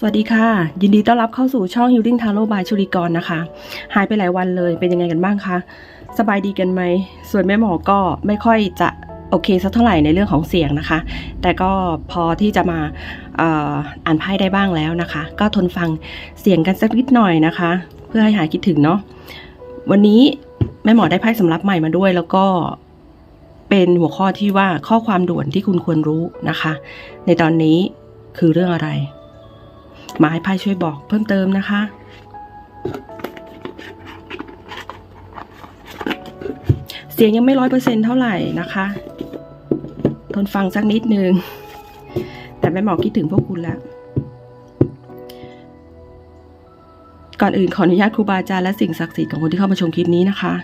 สวัสดีค่ะ ยินดีต้อนรับเข้าสู่ช่อง Healing Tarot by ชุริกรนะคะ หายไปหลายวันเลยเป็นยังไงกันบ้างคะ สบายดีกันไหม ส่วนแม่หมอก็ไม่ค่อยจะโอเคสักเท่าไหร่ในเรื่องของเสียงนะคะ แต่ก็พอที่จะมาอ่ออ่านไพ่ได้บ้างแล้วนะคะ ก็ทนฟังเสียงกันสักนิดหน่อยนะคะ เพื่อให้หายคิดถึงเนาะวันนี้แม่หมอได้ไพ่สำรับใหม่มาด้วย แล้วก็เป็นหัวข้อที่ว่าข้อความด่วนที่คุณควรรู้นะคะ ในตอนนี้คือเรื่องอะไร มาให้ไพ่ช่วยบอกเพิ่มเติมนะคะ เสียงยังไม่ร้อยเปอร์เซ็นเท่าไหร่นะคะ ทนฟังสักนิดนึง แต่แม่หมอคิดถึงพวกคุณแล้ว ก่อนอื่นขออนุญาตครูบาอาจารย์และสิ่งศักดิ์สิทธิ์ของคนที่เข้ามาชมคลิปนี้นะคะ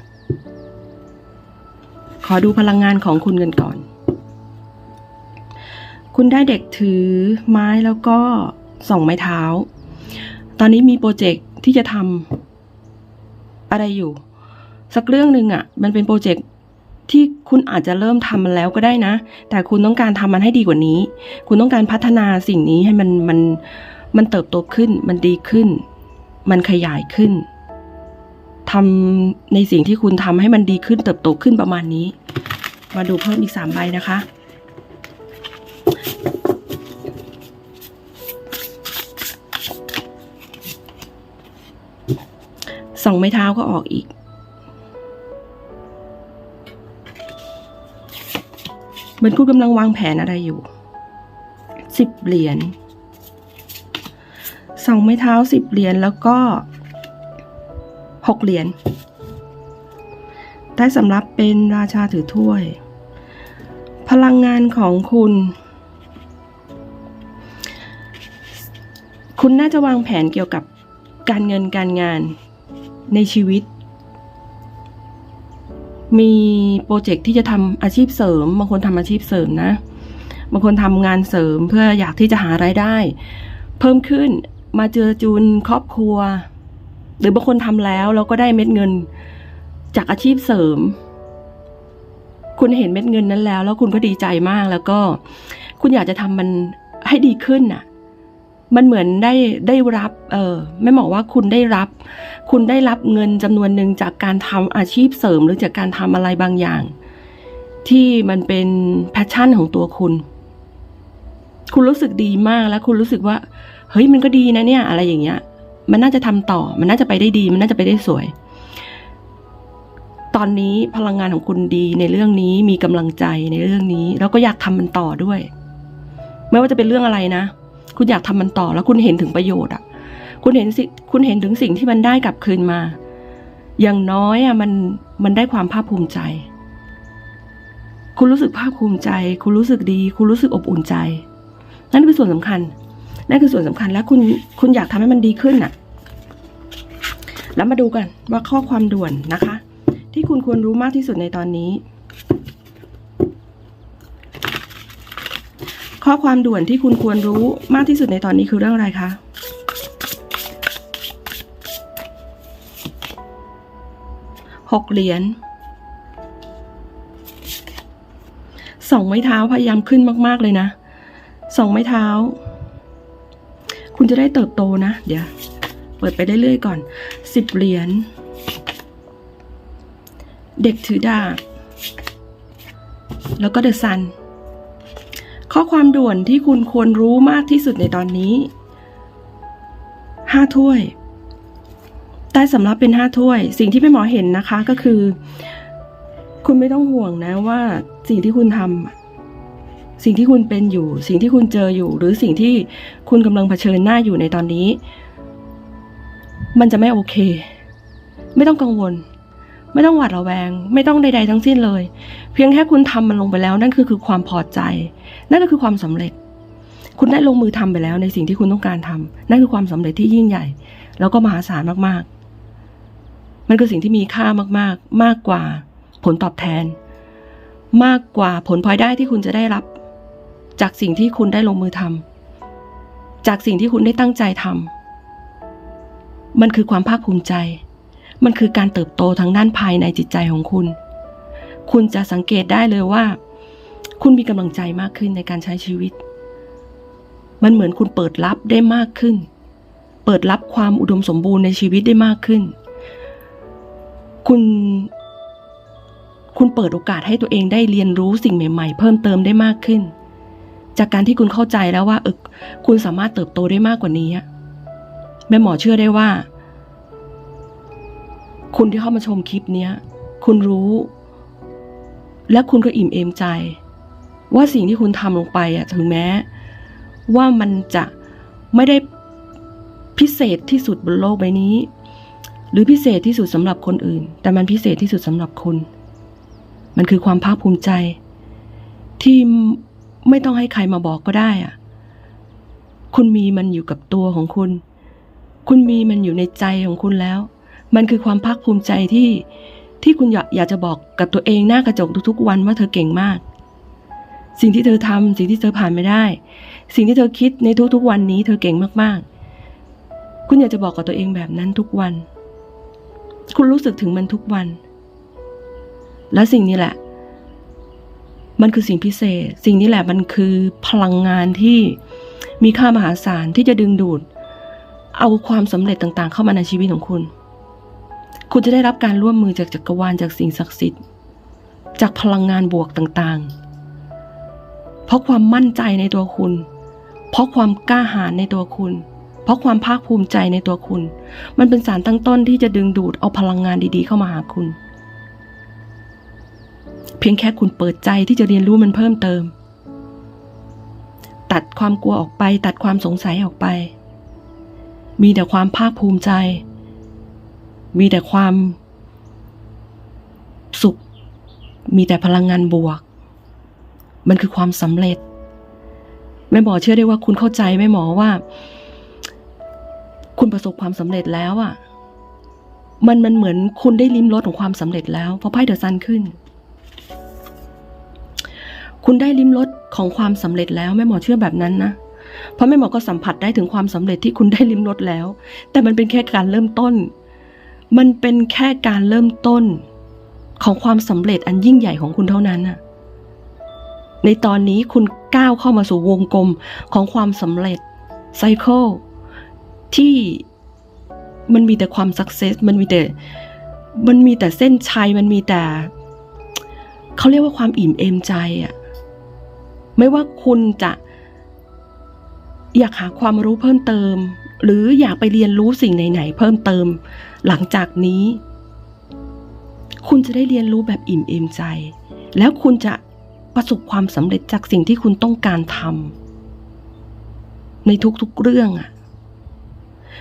ขอดูพลังงานของคุณกันก่อน คุณได้เด็กถือไม้แล้วก็ ส่องไม้เท้า ตอนนี้มีโปรเจกต์ที่จะทำอะไรอยู่ สักเรื่องหนึ่งอะ่ะ มันเป็นโปรเจกต์ที่คุณอาจจะเริ่มทำมันแล้วก็ได้นะ แต่คุณต้องการทำมันให้ดีกว่านี้ คุณต้องการพัฒนาสิ่งนี้ให้มันมันมันเติบโตขึ้น มันดีขึ้น มันขยายขึ้นทำในสิ่งที่คุณทำให้มันดีขึ้นเติบโตขึ้นประมาณนี้ มาดูเพิ่มอีกสามใบนะคะ สองไม้เท้าก็ออกอีก เหมือนคุณกำลังวางแผนอะไรอยู่สิบเหรียญสองไม้เท้าสิบเหรียญแล้วก็หกเหรียญได้สำรับเป็นราชาถือถ้วย พลังงานของคุณ คุณน่าจะวางแผนเกี่ยวกับการเงินการงาน ในชีวิต มีโปรเจกต์ที่จะทำอาชีพเสริม บางคนทำอาชีพเสริมนะบางคนทำงานเสริมเพื่ออยากที่จะหารายได้ เพิ่มขึ้นมาเจอจูนครอบครัว หรือบางคนทำแล้วแล้วก็ได้เม็ดเงิน จากอาชีพเสริม คุณเห็นเม็ดเงินนั้นแล้ว แล้วคุณก็ดีใจมากแล้วก็ คุณอยากจะทำมันให้ดีขึ้นน่ะ มันเหมือนได้ได้รับเออไม่บอกว่าคุณได้รับ คุณได้รับเงินจำนวนหนึ่งจากการทำอาชีพเสริม หรือจากการทำอะไรบางอย่าง ที่มันเป็นแพชชั่นของตัวคุณ คุณรู้สึกดีมากแล้วคุณรู้สึกว่า เฮ้ยมันก็ดีนะเนี่ย อะไรอย่างเงี้ย มันน่าจะทำต่อ มันน่าจะไปได้ดี มันน่าจะไปได้สวย ตอนนี้พลังงานของคุณดีในเรื่องนี้มีกำลังใจในเรื่องนี้ แล้วก็อยากทำมันต่อด้วย ไม่ว่าจะเป็นเรื่องอะไรนะ คุณอยากทำมันต่อแล้วคุณเห็นถึงประโยชน์อะ คุณเห็นสิคุณเห็นถึงสิ่งที่มันได้กลับคืนมา อย่างน้อยอะมันมันได้ความภาคภูมิใจ คุณรู้สึกภาคภูมิใจ คุณรู้สึกดี คุณรู้สึกอบอุ่นใจ นั่นคือส่วนสำคัญ นั่นคือส่วนสำคัญแล้วคุณคุณอยากทำให้มันดีขึ้นน่ะ แล้วมาดูกันว่าข้อความด่วนนะคะ ที่คุณควรรู้มากที่สุดในตอนนี้ ข้อความด่วนที่คุณควรรู้มากที่สุดในตอนนี้คือเรื่องอะไรคะหกเหรียญสองไม้เท้าพยายามขึ้นมาก ๆ เลยนะสองไม้เท้า คุณจะได้เติบโตนะ เดี๋ยว เปิดไปเรื่อย ๆ ก่อนสิบเหรียญเด็กถือดาบแล้วก็เดอะซัน ข้อความด่วนที่คุณควรรู้มากที่สุดในตอนนี้ห้าถ้วย ใต้สำรับเป็นห้าถ้วย สิ่งที่แม่หมอเห็นนะคะก็คือ คุณไม่ต้องห่วงนะว่าสิ่งที่คุณทำสิ่งที่คุณเป็นอยู่ สิ่งที่คุณเจออยู่ หรือสิ่งที่คุณกำลังเผชิญหน้าอยู่ในตอนนี้ มันจะไม่โอเค ไม่ต้องกังวล ไม่ต้องหวาดระแวง ไม่ต้องใด ๆ ทั้งสิ้นเลย เพียงแค่คุณทำมันลงไปแล้วนั่นคือคือความพอใจ นั่นก็คือความสำเร็จ คุณได้ลงมือทำไปแล้วในสิ่งที่คุณต้องการทำนั่นคือความสำเร็จที่ยิ่งใหญ่ แล้วก็มหาศาลมากๆ มันคือสิ่งที่มีค่ามากๆ มากกว่าผลตอบแทน มากกว่าผลพลอยได้ที่คุณจะได้รับ จากสิ่งที่คุณได้ลงมือทำจากสิ่งที่คุณได้ตั้งใจทำมันคือความภาคภูมิใจ มันคือการเติบโตทางด้านภายในจิตใจของคุณ คุณจะสังเกตได้เลยว่า คุณมีกำลังใจมากขึ้นในการใช้ชีวิต มันเหมือนคุณเปิดรับได้มากขึ้น เปิดรับความอุดมสมบูรณ์ในชีวิตได้มากขึ้น คุณ คุณเปิดโอกาสให้ตัวเองได้เรียนรู้สิ่งใหม่ ๆ เพิ่มเติมได้มากขึ้น จากการที่คุณเข้าใจแล้วว่าเออคุณสามารถเติบโตได้มากกว่านี้แม่หมอเชื่อได้ว่า คุณที่เข้ามาชมคลิปเนี้ย คุณรู้ และคุณก็อิ่มเอมใจ ว่าสิ่งที่คุณทำลงไปอะถึงแม้ ว่ามันจะไม่ได้พิเศษที่สุดบนโลกใบนี้ หรือพิเศษที่สุดสำหรับคนอื่น แต่มันพิเศษที่สุดสำหรับคุณ มันคือความภาคภูมิใจ ที่ไม่ต้องให้ใครมาบอกก็ได้อะ คุณมีมันอยู่กับตัวของคุณ คุณมีมันอยู่ในใจของคุณแล้ว มันคือความภาคภูมิใจที่ที่คุณอยากอยากจะบอกกับตัวเองหน้ากระจกทุกๆ วันว่าเธอเก่งมาก สิ่งที่เธอทำสิ่งที่เธอผ่านไม่ได้ สิ่งที่เธอคิดในทุกๆ วันนี้เธอเก่งมากๆ คุณอยากจะบอกกับตัวเองแบบนั้นทุกวัน คุณรู้สึกถึงมันทุกวัน และสิ่งนี้แหละ มันคือสิ่งพิเศษ สิ่งนี้แหละมันคือพลังงานที่มีค่ามหาศาลที่จะดึงดูด เอาความสำเร็จต่างๆ เข้ามาในชีวิตของคุณ คุณจะได้รับการร่วมมือจากจักรวาลจากสิ่งศักดิ์สิทธิ์ จากพลังงานบวกต่างๆ เพราะความมั่นใจในตัวคุณ เพราะความกล้าหาญในตัวคุณ เพราะความภาคภูมิใจในตัวคุณ มันเป็นสารตั้งต้นที่จะดึงดูดเอาพลังงานดีๆ เข้ามาหาคุณ เพียงแค่คุณเปิดใจที่จะเรียนรู้มันเพิ่มเติม ตัดความกลัวออกไป ตัดความสงสัยออกไป มีแต่ความภาคภูมิใจ มีแต่ความสุข มีแต่พลังงานบวก มันคือความสำเร็จ แม่หมอเชื่อได้ว่าคุณเข้าใจแม่หมอว่า คุณประสบความสำเร็จแล้วอะ่ะ มันมันเหมือนคุณได้ลิ้มรสของความสำเร็จแล้วเพราะไพ่เดอะซันขึ้น คุณได้ลิ้มรสของความสำเร็จแล้วแม่หมอเชื่อแบบนั้นนะเพราะแม่หมอก็สัมผัสได้ถึงความสำเร็จที่คุณได้ลิ้มรสแล้ว แต่มันเป็นแค่การเริ่มต้น มันเป็นแค่การเริ่มต้นของความสำเร็จอันยิ่งใหญ่ของคุณเท่านั้นน่ะ ในตอนนี้คุณก้าวเข้ามาสู่วงกลมของความสำเร็จไซเคิลที่มันมีแต่ความสักเซสมันมีแต่ มันมีแต่เส้นชัย มันมีแต่ เขาเรียกว่าความอิ่มเอมใจอะไม่ว่าคุณจะอยากหาความรู้เพิ่มเติม หรืออยากไปเรียนรู้สิ่งไหนๆเพิ่มเติม หลังจากนี้ คุณจะได้เรียนรู้แบบอิ่มเอมใจ แล้วคุณจะประสบความสำเร็จจากสิ่งที่คุณต้องการทำในทุกๆเรื่องอะ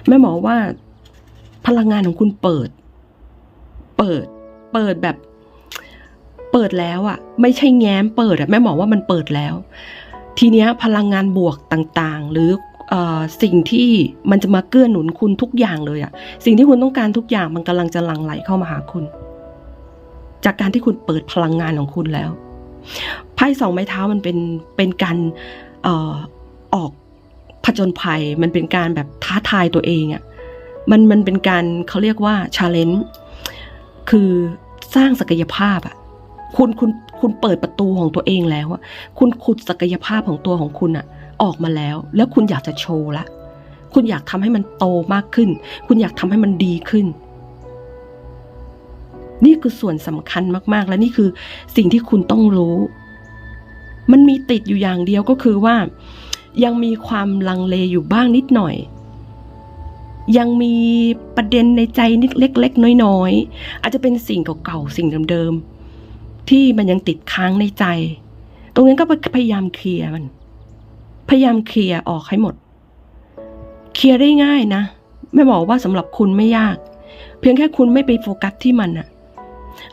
แม่หมอว่าพลังงานของคุณเปิด เปิด เปิดแบบ เปิดแล้วอะไม่ใช่แง้มเปิดอะแม่หมอว่ามันเปิดแล้ว ทีเนี้ยพลังงานบวกต่างๆ หรือเออ สิ่งที่มันจะมาเกื้อหนุนคุณทุกอย่างเลยอะสิ่งที่คุณต้องการทุกอย่างมันกำลังจะหลั่งไหลเข้ามาหาคุณ จากการที่คุณเปิดพลังงานของคุณแล้วไพ่สองไม้เท้ามันเป็นเป็นการออออกผจญภัย มันเป็นการแบบท้าทายตัวเองอะมันมันเป็นการเขาเรียกว่าชาเลนจ์คือสร้างศักยภาพอะคุณคุณคุณเปิดประตูของตัวเองแล้วอะคุณขุดศักยภาพของตัวของคุณอะ ออกมาแล้ว แล้วคุณอยากจะโชว์ละ คุณอยากทำให้มันโตมากขึ้น คุณอยากทำให้มันดีขึ้น นี่คือส่วนสำคัญมากๆ และนี่คือสิ่งที่คุณต้องรู้ มันมีติดอยู่อย่างเดียวก็คือว่า ยังมีความลังเลอยู่บ้างนิดหน่อยยังมีประเด็นในใจนิดเล็ก ๆ น้อยๆ อาจจะเป็นสิ่งเก่าๆ สิ่งเดิมๆ ที่มันยังติดค้างในใจ ตรงนั้นก็พยายามเคลียร์มัน พยายามเคลียร์ออกให้หมด เคลียร์ได้ง่ายนะไม่บอกว่าสำหรับคุณไม่ยาก เพียงแค่คุณไม่ไปโฟกัสที่มันอะ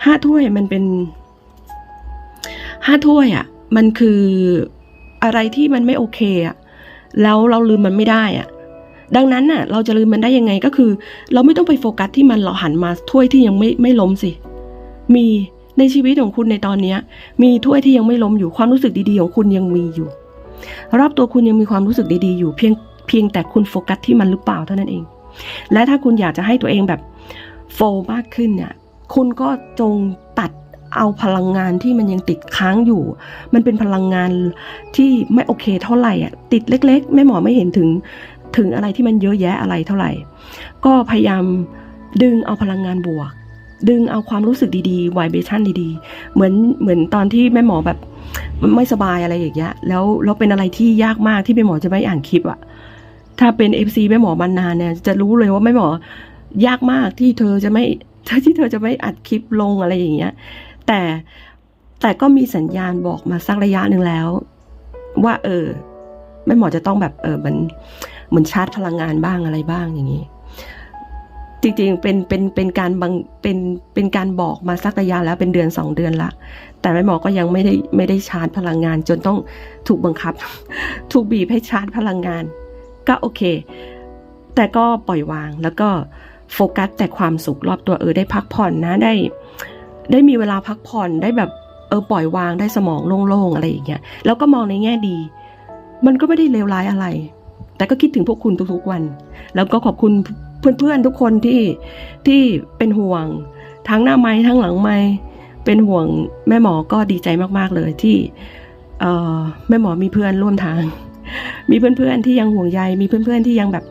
ห้าถ้วยมันเป็นห้าถ้วยอะมันคืออะไรที่มันไม่โอเคอะแล้วเราลืมมันไม่ได้อะดังนั้นน่ะ เราจะลืมมันได้ยังไงก็คือ เราไม่ต้องไปโฟกัสที่มันเราหันมาถ้วยที่ยังไม่ไม่ล้มสิมีในชีวิตของคุณในตอนเนี้ย มีถ้วยที่ยังไม่ล้มอยู่ความรู้สึกดีๆของคุณยังมีอยู่ รอบตัวคุณยังมีความรู้สึกดีๆอยู่เพียงเพียงแต่คุณโฟกัสที่มันหรือเปล่าเท่านั้นเอง และถ้าคุณอยากจะให้ตัวเองแบบโฟมากขึ้นเนี่ยคุณก็จงตัดเอาพลังงานที่มันยังติดค้างอยู่ มันเป็นพลังงานที่ไม่โอเคเท่าไหร่อะติดเล็ก ๆ แม่หมอไม่เห็นถึงถึงอะไรที่มันเยอะแยะอะไรเท่าไหร่ ก็พยายามดึงเอาพลังงานบวก ดึงเอาความรู้สึกดีๆ i b เบชั่นดีๆ เหมือนเหมือนตอนที่แม่หมอแบบ ไม่สบายอะไรอย่างเงี้ยแล้วแล้วเป็นอะไรที่ยากมากที่แม่หมอจะไม่อ่านคลิปอะถ้าเป็นเอฟซีแม่หมอมานานเนี่ย จะรู้เลยว่าแม่หมอยากมากที่เธอจะไม่ที่เธอจะไม่อัดคลิปลงอะไรอย่างเงี้ย แต่แต่ก็มีสัญญาณบอกมาสักระยะหนึ่งแล้ว ว่า เออแม่หมอจะต้องแบบเออเหมือนเหมือนชาร์จพลังงานบ้างอะไรบ้างอย่างนี้ จริงๆ เป็นเป็นเป็นการบังเป็นเป็นการบอกมาสักระยะแล้วเป็นเดือนสองเดือนละ แต่แม่หมอก็ยังไม่ได้ไม่ได้ชาร์จพลังงาน จนต้องถูกบังคับ ถูกบีบให้ชาร์จพลังงาน ก็โอเค แต่ก็ปล่อยวางแล้วก็โฟกัสแต่ความสุขรอบตัวเออได้พักผ่อนนะได้ ได้มีเวลาพักผ่อนได้แบบเออปล่อยวางได้สมองโล่งๆอะไรอย่างเงี้ยแล้วก็มองในแง่ดี มันก็ไม่ได้เลวร้ายอะไร แต่ก็คิดถึงพวกคุณทุกๆวัน แล้วก็ขอบคุณ เพื่อนๆทุกคนที่ที่เป็นห่วง ทั้งหน้าไม้ทั้งหลังไม้เป็นห่วงแม่หมอก็ดีใจมากๆเลยที่เออแม่หมอมีเพื่อนร่วมทาง มีเพื่อนๆที่ยังห่วงใยมีเพื่อนๆที่ยังแบบ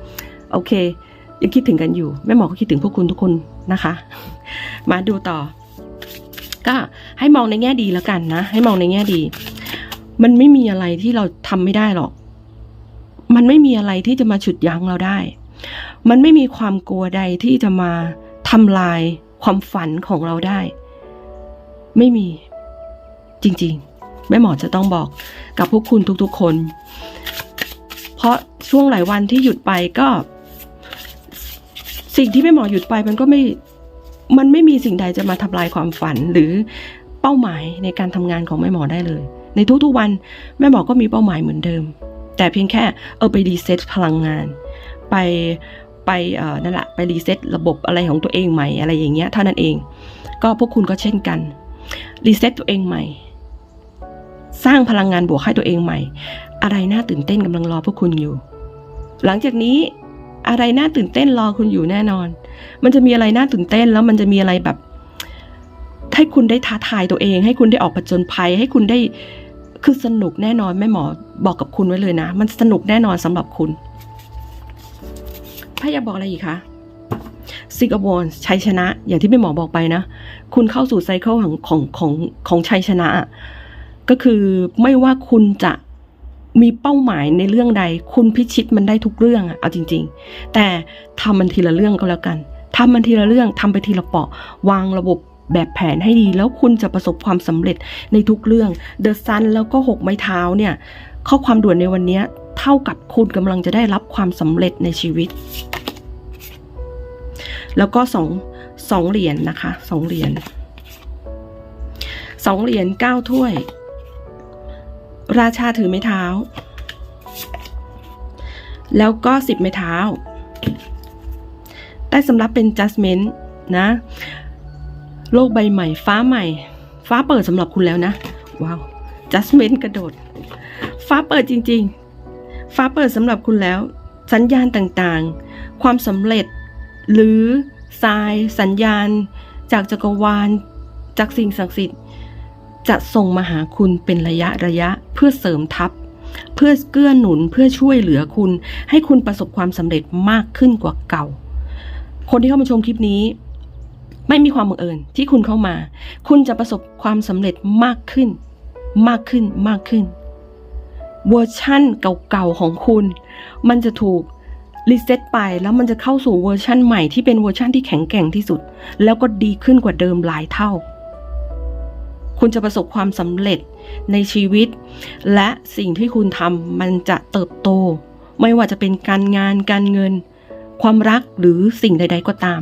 โอเค ยังคิดถึงกันอยู่ แม่หมอก็คิดถึงพวกคุณทุกคนนะคะ มาดูต่อ ก็ให้มองในแง่ดีแล้วกันนะ ให้มองในแง่ดี มันไม่มีอะไรที่เราทำไม่ได้หรอก มันไม่มีอะไรที่จะมาฉุดยั้งเราได้ มันไม่มีความกลัวใดที่จะมาทำลายความฝันของเราได้ ไม่มี จริงๆ แม่หมอจะต้องบอกกับพวกคุณทุกๆคน เพราะช่วงหลายวันที่หยุดไปก็ สิ่งที่แม่หมอหยุดไปมันก็ไม่ มันไม่มีสิ่งใดจะมาทำลายความฝันหรือเป้าหมายในการทำงานของแม่หมอได้เลย ในทุกๆวันแม่หมอก็มีเป้าหมายเหมือนเดิม แต่เพียงแค่เออไปรีเซ็ตพลังงาน ไป ไปนั่นแหละไปรีเซ็ตระบบอะไรของตัวเองใหม่อะไรอย่างเงี้ยเท่านั้นเอง ก็พวกคุณก็เช่นกันรีเซ็ตตัวเองใหม่ สร้างพลังงานบวกให้ตัวเองใหม่ อะไรน่าตื่นเต้นกำลังรอพวกคุณอยู่ หลังจากนี้อะไรน่าตื่นเต้นรอคุณอยู่แน่นอน มันจะมีอะไรน่าตื่นเต้นแล้วมันจะมีอะไรแบบให้คุณได้ท้าทายตัวเอง ให้คุณได้ออกผจญภัย ให้คุณได้คือสนุกแน่นอนแม่หมอบอกกับคุณไว้เลยนะ มันสนุกแน่นอนสำหรับคุณ ถ้าอยากบอกอะไรอีกคะซิกอ w อนชัยชนะ อย่างที่แม่หมอบอกไปนะ คุณเข้าสู่ไซเคิลของของของของชัยชนะ ก็คือไม่ว่าคุณจะมีเป้าหมายในเรื่องใด คุณพิชิตมันได้ทุกเรื่องอะเอาจริง ๆ แต่ทำมันทีละเรื่องก็แล้วกันทำมันทีละเรื่องทำไปทีละเปาะ วางระบบแบบแผนให้ดี แล้วคุณจะประสบความสำเร็จในทุกเรื่องเดอะซันแล้วก็หกไม้เท้าเนี่ย ข้อความด่วนในวันนี้ เท่ากับคุณกำลังจะได้รับความสำเร็จในชีวิต แล้วก็สองสองเหรียญนนะคะสองเหรียญสองเหรียญเก้าถ้วย ราชาถือไม้เท้า แล้วก็สิบไม้เท้า ได้สำรับเป็น judgment นะ โลกใบใหม่ ฟ้าใหม่ ฟ้าเปิดสำหรับคุณแล้วนะ ว้าว judgment กระโดด ฟ้าเปิดจริง ๆ ฟ้าเปิดสำหรับคุณแล้ว สัญญาณต่างๆ ความสำเร็จ หรือทราย สัญญาณ จากจักรวาล จากสิ่งศักดิ์สิทธิ์ จะส่งมาหาคุณเป็นระยะระยะเพื่อเสริมทัพ เพื่อเกื้อหนุนเพื่อช่วยเหลือคุณ ให้คุณประสบความสำเร็จมากขึ้นกว่าเก่า คนที่เข้ามาชมคลิปนี้ไม่มีความบังเอิญที่คุณเข้ามา คุณจะประสบความสำเร็จมากขึ้น มากขึ้น มากขึ้น เวอร์ชั่นเก่าๆของคุณ มันจะถูกรีเซ็ตไปแล้วมันจะเข้าสู่เวอร์ชั่นใหม่ที่เป็นเวอร์ชั่นที่แข็งแกร่งที่สุด แล้วก็ดีขึ้นกว่าเดิมหลายเท่า คุณจะประสบความสำเร็จในชีวิต และสิ่งที่คุณทำมันจะเติบโต ไม่ว่าจะเป็นการงานการเงิน ความรักหรือสิ่งใด ๆ ก็ตาม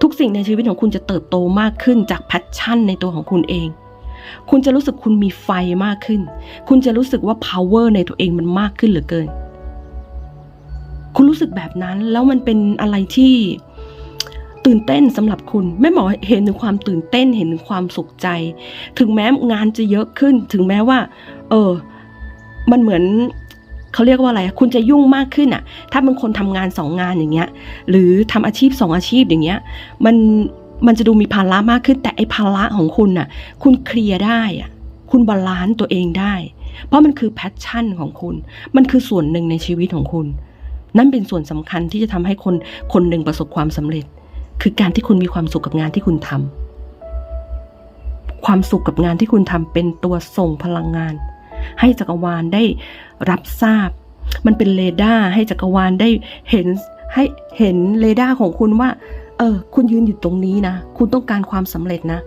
ทุกสิ่งในชีวิตของคุณจะเติบโตมากขึ้นจากแพชชั่นในตัวของคุณเอง คุณจะรู้สึกคุณมีไฟมากขึ้น คุณจะรู้สึกว่า power ในตัวเองมันมากขึ้นเหลือเกิน คุณรู้สึกแบบนั้นแล้วมันเป็นอะไรที่ตื่นเต้นสำหรับคุณแม่หมอเห็นถึงความตื่นเต้นเห็นถึงความสุขใจ ถึงแม้งานจะเยอะขึ้น ถึงแม้ว่า เออ มันเหมือนเขาเรียกว่าอะไร คุณจะยุ่งมากขึ้นอะถ้าบางคนทำงานสองงานอย่างเงี้ย หรือทำอาชีพสองอาชีพอย่างเงี้ย มัน มันจะดูมีภาระมากขึ้น แต่ไอ้ภาระของคุณน่ะ คุณเคลียร์ได้อะคุณบาลานซ์ตัวเองได้ เพราะมันคือแพชชั่นของคุณ มันคือส่วนหนึ่งในชีวิตของคุณ นั่นเป็นส่วนสำคัญที่จะทำให้คนคนหนึ่งประสบความสำเร็จ คือการที่คุณมีความสุขกับงานที่คุณทำความสุขกับงานที่คุณทำเป็นตัวส่งพลังงาน ให้จักรวาลได้รับทราบ มันเป็นเรดาร์ให้จักรวาลได้เห็นให้เห็นเรดาร์ของคุณว่า เออ คุณยืนอยู่ตรงนี้นะ คุณต้องการความสำเร็จนะ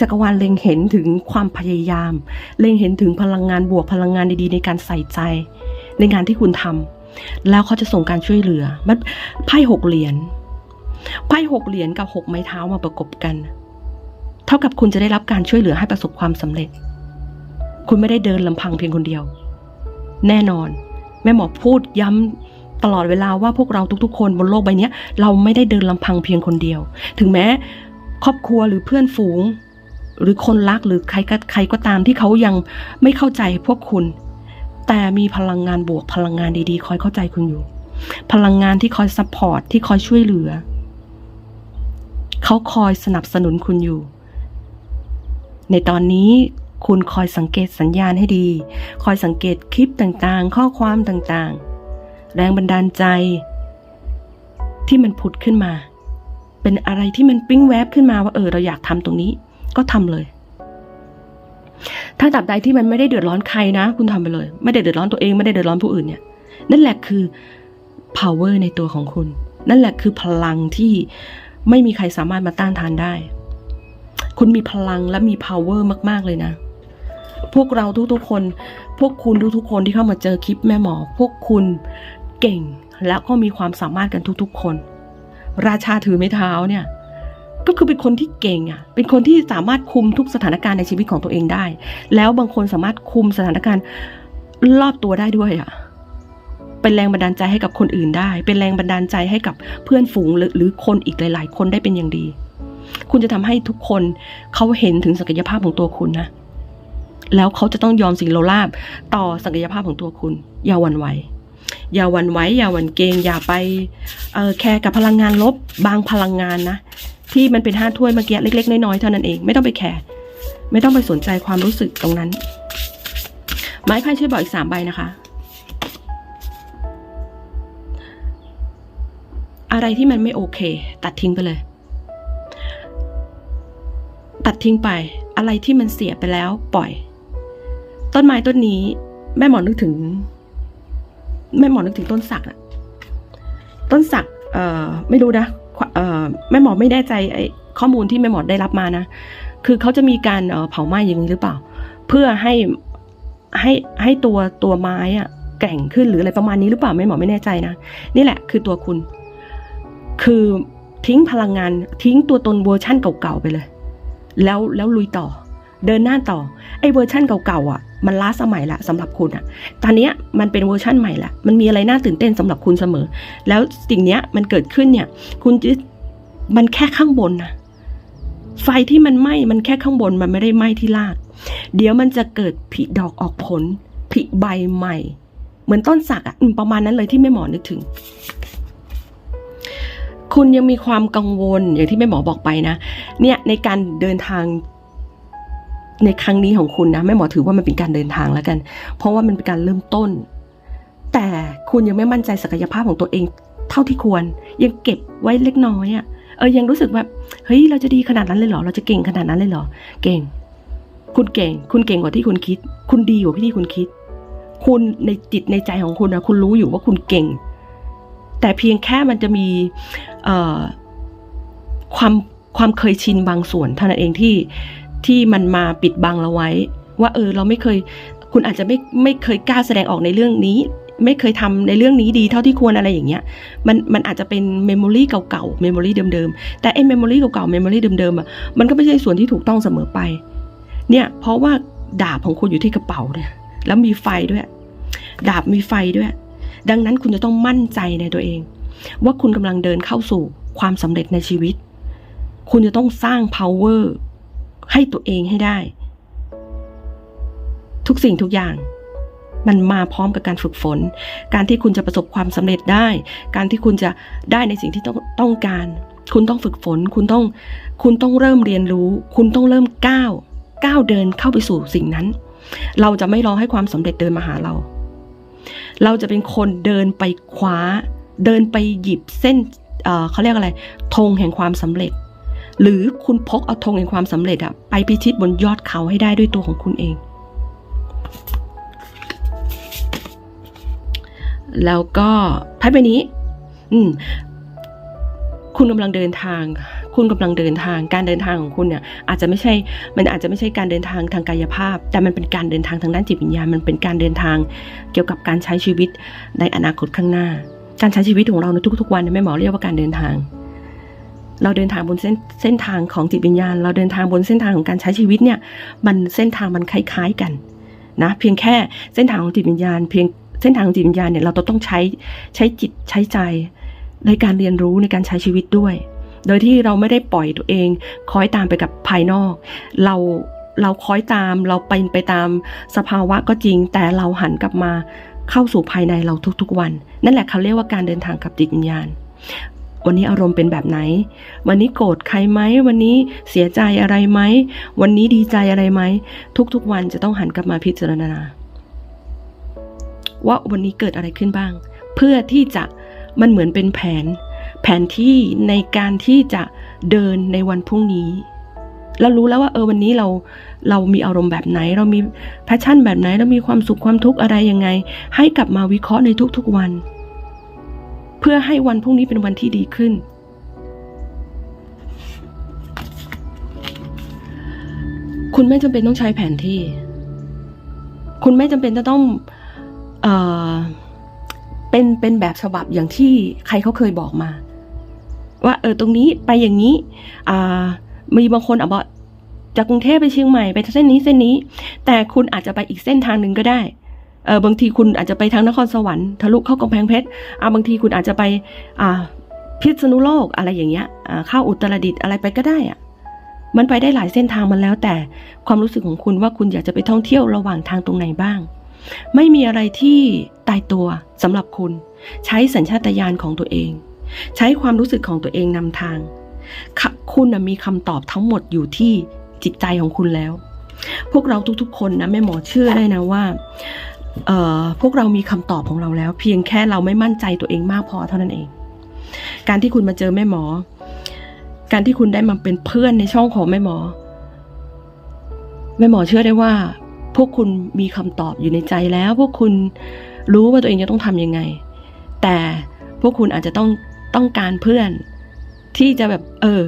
จักรวาลเล็งเห็นถึงความพยายาม เล็งเห็นถึงพลังงานบวกพลังงานดีๆ ในการใส่ใจ ในงานที่คุณทำแล้วเขาจะส่งการช่วยเหลือ มันไพ่หกเหรียญ ไพ่หกเหรียญกับหกไม้เท้ามาประกบกัน เท่ากับคุณจะได้รับการช่วยเหลือให้ประสบความสำเร็จ คุณไม่ได้เดินลำพังเพียงคนเดียว แน่นอน แม่หมอพูดย้ำ ตลอดเวลาว่าพวกเราทุกๆ คนบนโลกใบนี้เราไม่ได้เดินลำพังเพียงคนเดียว ถึงแม้ครอบครัวหรือเพื่อนฝูง หรือคนรักหรือใครก็ใครก็ตามที่เขายังไม่เข้าใจพวกคุณ แต่มีพลังงานบวกพลังงานดีๆ คอยเข้าใจคุณอยู่ พลังงานที่คอยซัพพอร์ตที่คอยช่วยเหลือ เขาคอยสนับสนุนคุณอยู่ ในตอนนี้คุณคอยสังเกตสัญญาณให้ดี คอยสังเกตคลิปต่างๆ ข้อความต่างๆ แรงบันดาลใจ ที่มันผุดขึ้นมา เป็นอะไรที่มันปิ้งแวบขึ้นมาว่าเออเราอยากทำตรงนี้ ก็ทำเลย ถ้าตับใดที่มันไม่ได้เดือดร้อนใครนะ คุณทำไปเลย ไม่ได้เดือดร้อนตัวเองไม่ได้เดือดร้อนผู้อื่นเนี่ย นั่นแหละคือ power ในตัวของคุณ นั่นแหละคือพลังที่ไม่มีใครสามารถมาต้านทานได้ คุณมีพลังและมี power มาก ๆ เลยนะ พวกเราทุกๆคน พวกคุณทุกๆคนที่เข้ามาเจอคลิปแม่หมอ พวกคุณ เก่งแล้วก็มีความสามารถกันทุกๆคน ราชาถือไม้เท้าเนี่ยก็คือเป็นคนที่เก่งอะ เป็นคนที่สามารถคุมทุกสถานการณ์ในชีวิตของตัวเองได้ แล้วบางคนสามารถคุมสถานการณ์รอบตัวได้ด้วยอะ เป็นแรงบันดาลใจให้กับคนอื่นได้ เป็นแรงบันดาลใจให้กับเพื่อนฝูงหรือหรือคนอีกหลาย ๆ คนได้เป็นอย่างดี คุณจะทำให้ทุกคนเขาเห็นถึงศักยภาพของตัวคุณนะ แล้วเขาจะต้องยอมสิ่งโลลาบต่อศักยภาพของตัวคุณ อย่าหวั่นไหว อย่าหวั่นไหวอย่าหวั่นเกรงอย่าไปแคร์กับพลังงานลบบางพลังงานนะที่มันเป็นห้าถ้วยเมื่อกี้เล็ก ๆ น้อยๆเท่านั้นเองไม่ต้องไปแคร์ไม่ต้องไปสนใจความรู้สึกตรงนั้น ไม้ไพ่ช่วยบอกอีกสามใบนะคะ อะไรที่มันไม่โอเค ตัดทิ้งไปเลย ตัดทิ้งไป อะไรที่มันเสียไปแล้วปล่อย ต้นไม้ต้นนี้ แม่หมอนึกถึง แม่หมอนึกถึงต้นสักอะต้นสักเอ่อไม่รู้นะเอ่อแม่หมอไม่แน่ใจไอ้ข้อมูลที่แม่หมอได้รับมานะ คือเขาจะมีการเผาไหม้อย่างนี้หรือเปล่า เพื่อให้ให้ให้ตัวตัวไม้อะแก่งขึ้นหรืออะไรประมาณนี้หรือเปล่าแม่หมอไม่แน่ใจนะ นี่แหละคือตัวคุณ คือทิ้งพลังงานทิ้งตัวตนเวอร์ชั่นเก่าๆไปเลย แล้วแล้วลุยต่อ เดินหน้าต่อไอ้เวอร์ชั่นเก่าๆอะมันล้าสมัยละสำหรับคุณอะ ตอนเนี้ยมันเป็นเวอร์ชั่นใหม่ละมันมีอะไรน่าตื่นเต้นสำหรับคุณเสมอ แล้วสิ่งเนี้ยมันเกิดขึ้นเนี่ย คุณจะมันแค่ข้างบนนะไฟที่มันไหม้มันแค่ข้างบนมันไม่ได้ไหม้ที่ราก เดี๋ยวมันจะเกิดผลิดอกออกผลผลิใบใหม่ เหมือนต้นสักอะประมาณนั้นเลยที่แม่หมอนึกถึงคุณยังมีความกังวลอย่างที่แม่หมอบอกไปนะ เนี่ยในการเดินทาง ในครั้งนี้ของคุณนะแม่หมอถือว่ามันเป็นการเดินทางแล้วกัน เพราะว่ามันเป็นการเริ่มต้น แต่คุณยังไม่มั่นใจศักยภาพของตัวเอง เท่าที่ควร ยังเก็บไว้เล็กน้อยอะ่ะเออยังรู้สึกว่าเฮ้ยเราจะดีขนาดนั้นเลยเหรอเราจะเก่งขนาดนั้นเลยเหรอเก่ง คุณเก่ง คุณเก่งกว่าที่คุณคิด คุณดีกว่าที่คุณคิด คุณในจิตในใจของคุณนะคุณรู้อยู่ว่าคุณเก่ง แต่เพียงแค่มันจะมีเอ่อความความเคยชินบางส่วนเท่านั้นเองที่ ที่มันมาปิดบังเราไว้ ว่าเออเราไม่เคย คุณอาจจะไม่ไม่เคยกล้าแสดงออกในเรื่องนี้ ไม่เคยทำในเรื่องนี้ดีเท่าที่ควรอะไรอย่างเงี้ยมันมันอาจจะเป็นเมมโมรีเก่าๆเมมโมรีเดิมๆแต่ไอ้เมมโมรีเก่าๆเมมโมรีเดิมๆอะมันก็ไม่ใช่ส่วนที่ถูกต้องเสมอไป เนี่ยเพราะว่าดาบของคุณอยู่ที่กระเป๋าเนี่ยแล้วมีไฟด้วย ดาบมีไฟด้วย ดังนั้นคุณจะต้องมั่นใจในตัวเอง ว่าคุณกำลังเดินเข้าสู่ความสำเร็จในชีวิต คุณจะต้องสร้าง power ให้ตัวเองให้ได้ ทุกสิ่งทุกอย่าง มันมาพร้อมกับการฝึกฝน การที่คุณจะประสบความสำเร็จได้ การที่คุณจะได้ในสิ่งที่ต้องต้องการ คุณต้องฝึกฝน คุณต้อง คุณต้องเริ่มเรียนรู้ คุณต้องเริ่มก้าวก้าวเดินเข้าไปสู่สิ่งนั้น เราจะไม่รอให้ความสำเร็จเดินมาหาเรา เราจะเป็นคนเดินไปคว้า เดินไปหยิบเส้นเเขาเรียกอะไรธงแห่งความสำเร็จ หรือคุณพกเอาธงแห่งความสำเร็จอะไปพิชิตบนยอดเขาให้ได้ด้วยตัวของคุณเอง แล้วก็ไพ่ใบนี้ อืมคุณกำลังเดินทาง คุณกำลังเดินทาง การเดินทางของคุณเนี่ยอาจจะไม่ใช่ มันอาจจะไม่ใช่การเดินทางทางกายภาพ แต่มันเป็นการเดินทางทางด้านจิตวิญญาณ มันเป็นการเดินทางเกี่ยวกับการใช้ชีวิตในอนาคตข้างหน้า การใช้ชีวิตของเราในทุกๆวันเนี่ยแม่หมอเรียกว่าการเดินทาง เราเดินทางบนเส้นเส้นทางของจิตวิญญาณ เราเดินทางบนเส้นทางของการใช้ชีวิตเนี่ย มันเส้นทางมันคล้ายๆกันนะเพียงแค่เส้นทางของจิตวิญญาณ เพียงเส้นทางของจิตวิญญาณเนี่ยเราต้องใช้ใช้จิตใช้ใจในการเรียนรู้ในการใช้ชีวิตด้วย โดยที่เราไม่ได้ปล่อยตัวเองคล้อยตามไปกับภายนอก เราเราคล้อยตามเราเป็นไปตามสภาวะก็จริง แต่เราหันกลับมาเข้าสู่ภายในเราทุกๆวัน นั่นแหละเขาเรียกว่าการเดินทางกับจิตวิญญาณ วันนี้อารมณ์เป็นแบบไหน วันนี้โกรธใครไหม วันนี้เสียใจอะไรไหม วันนี้ดีใจอะไรไหม ทุกๆวันจะต้องหันกลับมาพิจารณา ว่าวันนี้เกิดอะไรขึ้นบ้าง เพื่อที่จะมันเหมือนเป็นแผน แผนที่ในการที่จะเดินในวันพรุ่งนี้เรารู้แล้วว่าเออวันนี้เราเรามีอารมณ์แบบไหน เรามีแพชชั่นแบบไหน เรามีความสุขความทุกข์อะไรยังไง ให้กลับมาวิเคราะห์ในทุกๆวัน เพื่อให้วันพรุ่งนี้เป็นวันที่ดีขึ้น คุณไม่จำเป็นต้องใช้แผนที่ คุณไม่จำเป็นจะต้องเอ่อเป็นเป็นแบบฉบับอย่างที่ใครเขาเคยบอกมา ว่า เออตรงนี้ไปอย่างนี้ อ่า มีบางคนอะบอกจากกรุงเทพไปเชียงใหม่ไปเส้นนี้เส้นนี้ แต่คุณอาจจะไปอีกเส้นทางหนึ่งก็ได้ เออบางทีคุณอาจจะไปทางนครสวรรค์ทะลุเข้ากำแพงเพชรอ่าบางทีคุณอาจจะไปอ่าพิษณุโลกอะไรอย่างเงี้ยอ่าเข้าอุตรดิตถ์อะไรไปก็ได้อะมันไปได้หลายเส้นทางมันแล้วแต่ความรู้สึกของคุณว่าคุณอยากจะไปท่องเที่ยวระหว่างทางตรงไหนบ้าง ไม่มีอะไรที่ตายตัวสำหรับคุณ ใช้สัญชาตญาณของตัวเอง ใช้ความรู้สึกของตัวเองนำทาง คุณมีคำตอบทั้งหมดอยู่ที่จิตใจของคุณแล้ว พวกเราทุกๆ คนนะแม่หมอเชื่อได้นะว่า พวกเรามีคำตอบของเราแล้ว เพียงแค่เราไม่มั่นใจตัวเองมากพอเท่านั้นเอง การที่คุณมาเจอแม่หมอ การที่คุณได้มาเป็นเพื่อนในช่องของแม่หมอ แม่หมอเชื่อได้ว่า พวกคุณมีคำตอบอยู่ในใจแล้ว พวกคุณรู้ว่าตัวเองจะต้องทำยังไง แต่พวกคุณอาจจะต้องต้องการเพื่อน ที่จะแบบ เออ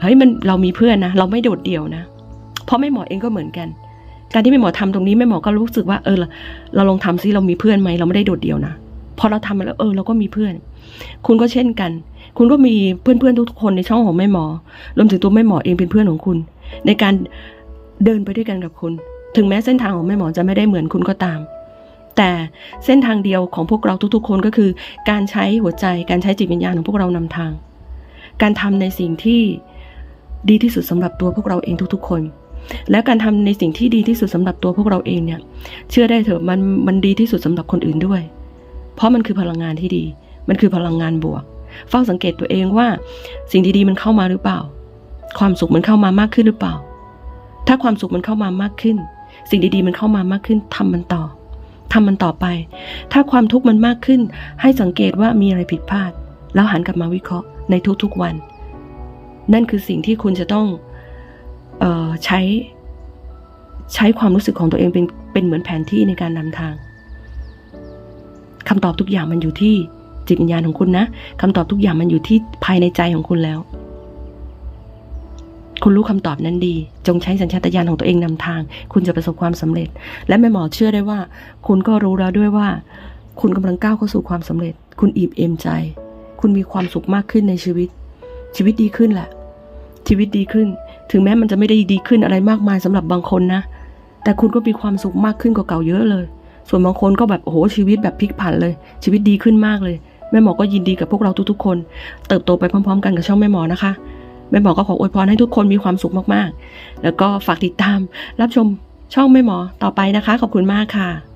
เฮ้ยมันเรามีเพื่อนนะ เราไม่โดดเดี่ยวนะ เพราะแม่หมอเองก็เหมือนกัน การที่แม่หมอทำตรงนี้แม่หมอก็รู้สึกว่าเออเราเราลองทำซิเรามีเพื่อนไหมเราไม่ได้โดดเดี่ยวนะพอเราทำมาแล้วเออเราก็มีเพื่อน คุณก็เช่นกัน คุณก็มีเพื่อนๆทุกคนในช่องของแม่หมอรวมถึงตัวแม่หมอเองเป็นเพื่อนของคุณ ในการเดินไปด้วยกันกับคุณ ถึงแม้เส้นทางของแม่หมอจะไม่ได้เหมือนคุณก็ตาม แต่เส้นทางเดียวของพวกเราทุกๆ คนก็คือ การใช้หัวใจการใช้จิตวิญญาณของพวกเรานำทาง การทำในสิ่งที่ดีที่สุดสำหรับตัวพวกเราเองทุกๆ คน และการทำในสิ่งที่ดีที่สุดสำหรับตัวพวกเราเองเนี่ย เชื่อได้เถอะมันมันดีที่สุดสำหรับคนอื่นด้วย เพราะมันคือพลังงานที่ดี มันคือพลังงานบวกเฝ้าสังเกตตัวเองว่า สิ่งดีๆมันเข้ามาหรือเปล่า ความสุขมันเข้ามามากขึ้นหรือเปล่า ถ้าความสุขมันเข้ามามากขึ้น สิ่งดีๆมันเข้ามามากขึ้นทำมันต่อทำมันต่อไป ถ้าความทุกข์มันมากขึ้น ให้สังเกตว่ามีอะไรผิดพลาด แล้วหันกลับมาวิเคราะห์ในทุกๆวัน นั่นคือสิ่งที่คุณจะต้อง ใช้ใช้ความรู้สึกของตัวเองเป็นเป็นเหมือนแผนที่ในการนำทาง คำตอบทุกอย่างมันอยู่ที่จิตวิญญาณของคุณนะคำตอบทุกอย่างมันอยู่ที่ภายในใจของคุณแล้ว คุณรู้คำตอบนั้นดี จงใช้สัญชาตญาณของตัวเองนำทาง คุณจะประสบความสำเร็จ และแม่หมอเชื่อได้ว่า คุณก็รู้แล้วด้วยว่า คุณกำลังก้าวเข้าสู่ความสำเร็จ คุณอิ่มเอมใจ คุณมีความสุขมากขึ้นในชีวิต ชีวิตดีขึ้นแหละ ชีวิตดีขึ้น ถึงแม้มันจะไม่ได้ดีขึ้นอะไรมากมายสำหรับบางคนนะ แต่คุณก็มีความสุขมากขึ้นกว่าเก่าเยอะเลย ส่วนบางคนก็แบบโอ้โหชีวิตแบบพลิกผันเลย ชีวิตดีขึ้นมากเลยแม่หมอก็ยินดีกับพวกเราทุกๆคน เติบโตไปพร้อม ๆ กันกับช่องแม่หมอนะคะแม่หมอก็ขออวยพรให้ทุกคนมีความสุขมากๆ แล้วก็ฝากติดตามรับชมช่องแม่หมอต่อไปนะคะ ขอบคุณมากค่ะ